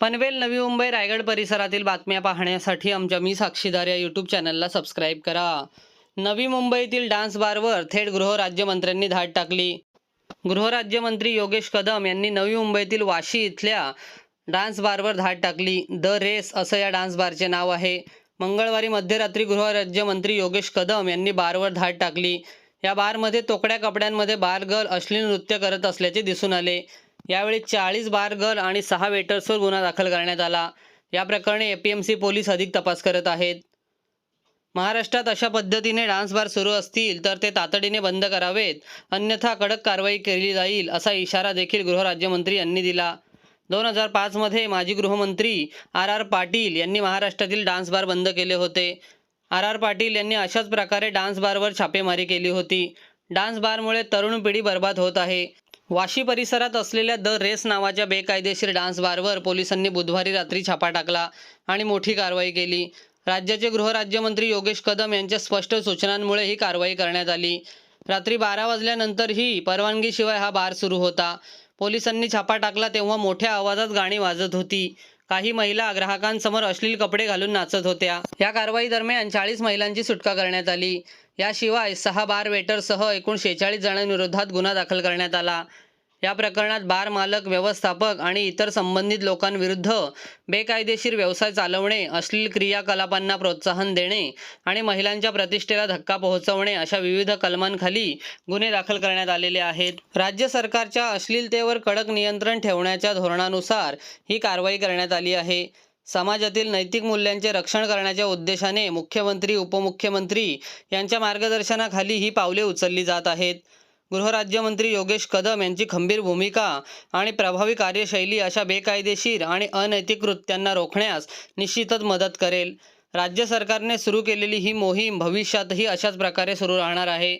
पनवेल नवी मुंबई रायगड परिसरातील बातम्या पाहण्यासाठी आमच्या मी साक्षीदार या यूट्यूब चॅनलला सबस्क्राईब करा. नवी मुंबईतील डान्स बारवर थेट गृहराज्यमंत्र्यांनी धाड टाकली. गृहराज्यमंत्री योगेश कदम यांनी नवी मुंबईतील वाशी इथल्या डान्स बारवर धाड टाकली. द रेस असं या डान्स बारचे नाव आहे. मंगळवारी मध्यरात्री गृहराज्यमंत्री योगेश कदम यांनी बारवर धाड टाकली. या बारमध्ये तोकड्या कपड्यांमध्ये बार गर्ल अश्लील नृत्य करत असल्याचे दिसून आले. यावेळी चाळीस बार गर्ल आणि सहा वेटर्सवर गुन्हा दाखल करण्यात आला. या प्रकरणी एपीएमसी पोलीस अधिक तपास करत आहेत. महाराष्ट्रात अशा पद्धतीने डान्स बार सुरू असतील तर ते तातडीने बंद करावेत. अन्यथा कडक कारवाई केली जाईल असा इशारा देखील गृहराज्यमंत्री यांनी दिला. दोन हजार पाचमध्ये माजी गृहमंत्री आर आर पाटील यांनी महाराष्ट्रातील डान्स बार बंद केले होते. आर आर पाटील यांनी अशाच प्रकारे डान्स बारवर छापेमारी केली होती. डान्स बारमुळे तरुण पिढी बर्बाद होत आहे. वाशी परिसरात असलेल्या द रेस नावाच्या बेकायदेशीर डान्स बारवर पोलिसांनी बुधवारी रात्री छापा टाकला आणि मोठी कारवाई केली. राज्याचे गृहराज्यमंत्री योगेश कदम यांच्या स्पष्ट सूचनांमुळे ही कारवाई करण्यात आली. रात्री बारा वाजल्यानंतरही परवानगीशिवाय हा बार सुरू होता. पोलिसांनी छापा टाकला तेव्हा मोठ्या आवाजात गाणी वाजत होती. काही महिला ग्राहकांसमोर अश्लील कपडे घालून नाचत होत्या. या कारवाई दरम्यान चाळीस महिलांची सुटका करण्यात आली. याशिवाय सहा बार वेटरसह एकूण शेहेचाळीस जणांविरोधात गुन्हा दाखल करण्यात आला. या प्रकरणात बार मालक व्यवस्थापक आणि इतर संबंधित लोकांविरुद्ध बेकायदेशीर व्यवसाय चालवणे अश्लील क्रियाकलापांना प्रोत्साहन देणे आणि महिलांच्या प्रतिष्ठेला धक्का पोहोचवणे अशा विविध कलमांखाली गुन्हे दाखल करण्यात आलेले आहेत. राज्य सरकारच्या अश्लीलतेवर कडक नियंत्रण ठेवण्याच्या धोरणानुसार ही कारवाई करण्यात आली आहे. समाजातील नैतिक मूल्यांचे रक्षण करण्याच्या उद्देशाने मुख्यमंत्री उपमुख्यमंत्री यांच्या मार्गदर्शनाखाली ही पावले उचलली जात आहेत. गृहराज्यमंत्री योगेश कदम यांची खंबीर भूमिका आणि प्रभावी कार्यशैली अशा बेकायदेशीर आणि अनैतिक कृत्यांना रोखण्यास निश्चितच मदत करेल. राज्य सरकारने सुरू केलेली ही मोहीम भविष्यातही अशाच प्रकारे सुरू राहणार आहे.